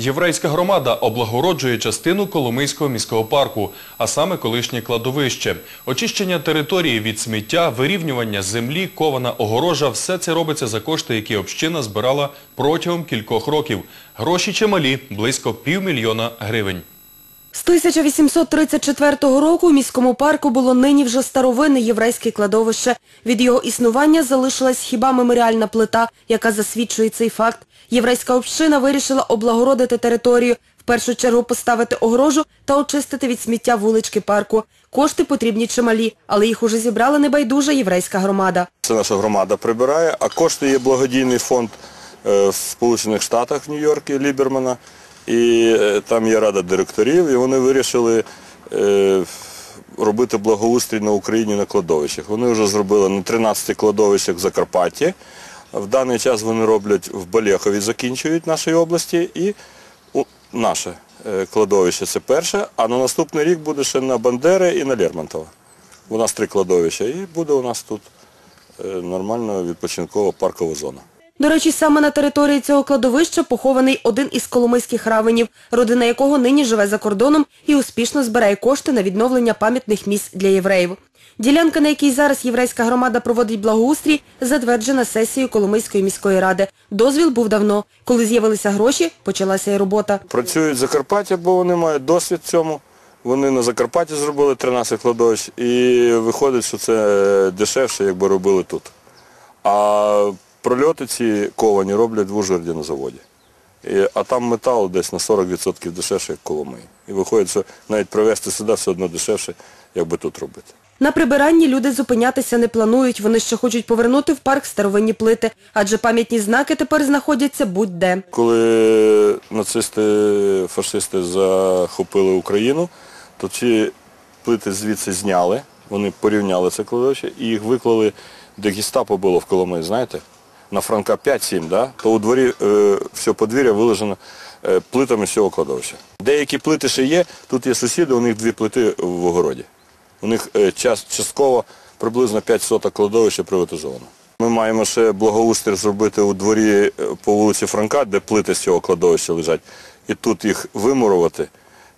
Єврейська громада облагороджує частину Коломийського міського парку, а саме колишнє кладовище. Очищення території від сміття, вирівнювання землі, кована огорожа – все це робиться за кошти, які община збирала протягом кількох років. Гроші чималі – близько півмільйона гривень. З 1834 року у міському парку було нині вже старовинне єврейське кладовище. Від його існування залишилась хіба меморіальна плита, яка засвідчує цей факт. Єврейська община вирішила облагородити територію, в першу чергу поставити огорожу та очистити від сміття вулички парку. Кошти потрібні чималі, але їх уже зібрала небайдужа єврейська громада. Це наша громада прибирає, а кошти є благодійний фонд е, в Сполучених Штатах в Нью-Йорку Лібермана. І е, там є рада директорів, і вони вирішили е, робити благоустрій на Україні на кладовищах. Вони вже зробили на 13 кладовищах в Закарпатті. В даний час вони роблять в Балєхові, закінчують в нашій області, і наше е, кладовище це перше, а на наступний рік буде ще на Бандери і на Лермонтова. У нас три кладовища, і буде у нас тут нормальна відпочинкова паркова зона. До речі, саме на території цього кладовища похований один із коломийських равенів, родина якого нині живе за кордоном і успішно збирає кошти на відновлення пам'ятних місць для євреїв. Ділянка, на якій зараз єврейська громада проводить благоустрій, затверджена сесією Коломийської міської ради. Дозвіл був давно. Коли з'явилися гроші, почалася і робота. Працюють в Закарпатті, бо вони мають досвід цьому. Вони на Закарпатті зробили 13 кладовищ і виходить, що це е, дешевше, якби робили тут. А прольоти ці ковані роблять в Ужгороді на заводі. І, а там метал десь на 40% дешевше, як Коломиї. І виходить, що навіть привезти сюди все одно дешевше, як би тут робити. На прибиранні люди зупинятися не планують. Вони ще хочуть повернути в парк старовинні плити, адже пам'ятні знаки тепер знаходяться будь-де. Коли нацисти, фашисти захопили Україну, то ці плити звідси зняли, вони порівняли це кладовище і їх виклали, де гестапо було в Коломиї, знаєте, на Франка 5-7, да? то у дворі е, все подвір'я виложено е, плитами з цього кладовища. Деякі плити ще є, тут є сусіди, у них дві плити в огороді. У них е, час, частково приблизно 5 соток кладовища приватизовано. Ми маємо ще благоустрій зробити у дворі е, по вулиці Франка, де плити з цього кладовища лежать, і тут їх вимурувати.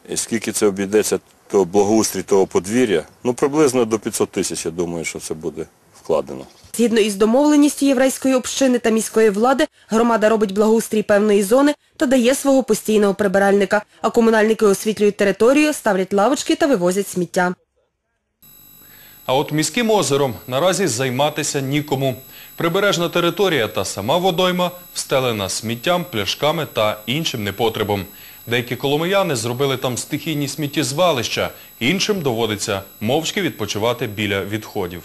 І скільки це обійдеться, то благоустрій того подвір'я, ну приблизно до 500 тисяч, я думаю, що це буде вкладено. Згідно із домовленістю єврейської общини та міської влади, громада робить благоустрій певної зони та дає свого постійного прибиральника, а комунальники освітлюють територію, ставлять лавочки та вивозять сміття. А от міським озером наразі займатися нікому. Прибережна територія та сама водойма встелена сміттям, пляшками та іншим непотребом. Деякі коломияни зробили там стихійні сміттєзвалища, іншим доводиться мовчки відпочивати біля відходів.